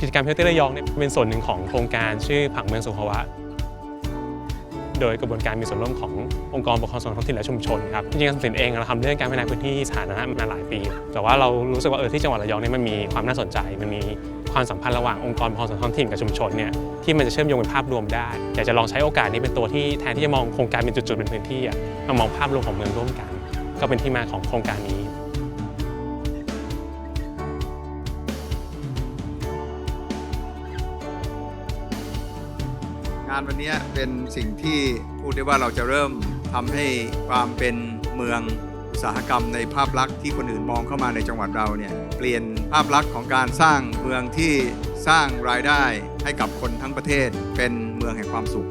กิจกรรมเฮลตี้ระยองเนี่ยเป็นส่วนหนึ่งของโครงการชื่อผังเมืองสุขภาวะ โดยกระบวนการมีส่วนร่วมขององค์กรปกครองส่วนท้องถิ่นและชุมชนครับจริงๆกรมศิลป์เองเราทำเรื่องการพัฒนาพื้นที่สาธารณะมาหลายปี แต่ว่าเรารู้สึกว่าเออที่จังหวัดระยองเนี่ยมันมีความน่าสนใจ มันมีความสัมพันธ์ระหว่างองค์กรปกครองส่วนท้องถิ่นกับชุมชนเนี่ยที่มันจะเชื่อมโยงเป็นภาพรวมได้อยากจะลองใช้โอกาสนี้เป็นตัวที่แทนที่จะมองโครงการเป็นจุดๆเป็นพื้นที่มามองภาพรวมของเมืองร่วมกัน ก็เป็นที่มาของโครงการนี้านวันนี้เป็นสิ่งที่พูดได้ว่าเราจะเริ่มทำให้ความเป็นเมืองอุตสาหกรรมในภาพลักษณ์ที่คนอื่นมองเข้ามาในจังหวัดเราเนี่ยเปลี่ยนภาพลักษณ์ของการสร้างเมืองที่สร้างรายได้ให้กับคนทั้งประเทศ เป็นเมืองแห่งความสุข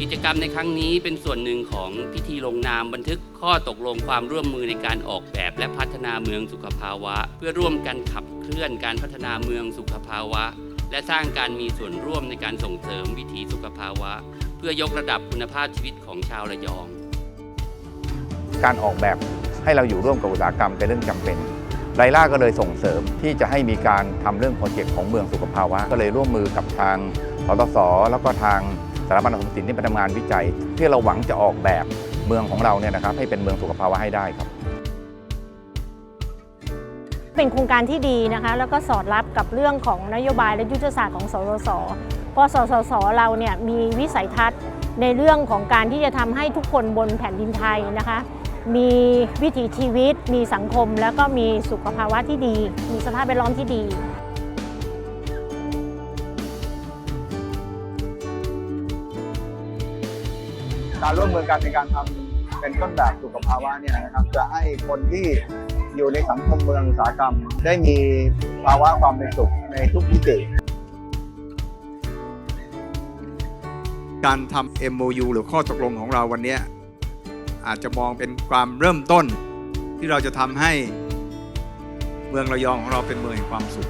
กิจกรรมในครั้งนี้เป็นส่วนหนึ่งของพิธีลงนามบันทึกข้อตกลงความร่วมมือในการออกแบบและพัฒนาเมืองสุขภาวะ เพื่อร่วมกันขับเคลื่อนการพัฒนาเมืองสุขภาวะ และสร้างการมีส่วนร่วมในการส่งเสริมวิถีสุขภาวะ เพื่อยกระดับคุณภาพชีวิตของชาวระยอง การออกแบบให้เราอยู่ร่วมกับอุตสาหกรรมเป็นเรื่องจำเป็นไรล่าก็เลยส่งเสริมที่จะให้มีการทำเรื่องโปรเจกต์ของเมืองสุขภาวะ ก็เลยร่วมมือกับทางสตสแล้วก็ทางสถาบันสมสินที่เป็นทำงานวิจัย ที่เราหวังจะออกแบบเมืองของเราเนี่ยนะครับให้เป็นเมืองสุขภาวะให้ได้ครับ เป็นโครงการที่ดีนะคะ แล้วก็สอดรับกับเรื่องของนโยบายและยุทธศาสตร์ของสสสเพราะสสสเราเนี่ยมีวิสัยทัศน์ในเรื่องของการที่จะทำให้ทุกคนบนแผ่นดินไทยนะคะ มีวิถีชีวิต มีสังคม แล้วก็มีสุขภาวะที่ดี มีสภาพแวดล้อมที่ดีการร่วมมือกันในการทำเป็นต้นแบบสุขภาวะเนี่ยนะครับจะให้คนที่ อยู่ในสังคมเมืองอุตสาหกรรม ได้มีภาวะความเป็นสุขในทุกมิติการทำ MOU หรือข้อตกลงของเราวันนี้อาจจะมองเป็นความเริ่มต้นที่เราจะทำให้เมืองระยองของเราเป็นเมืองแห่งความสุข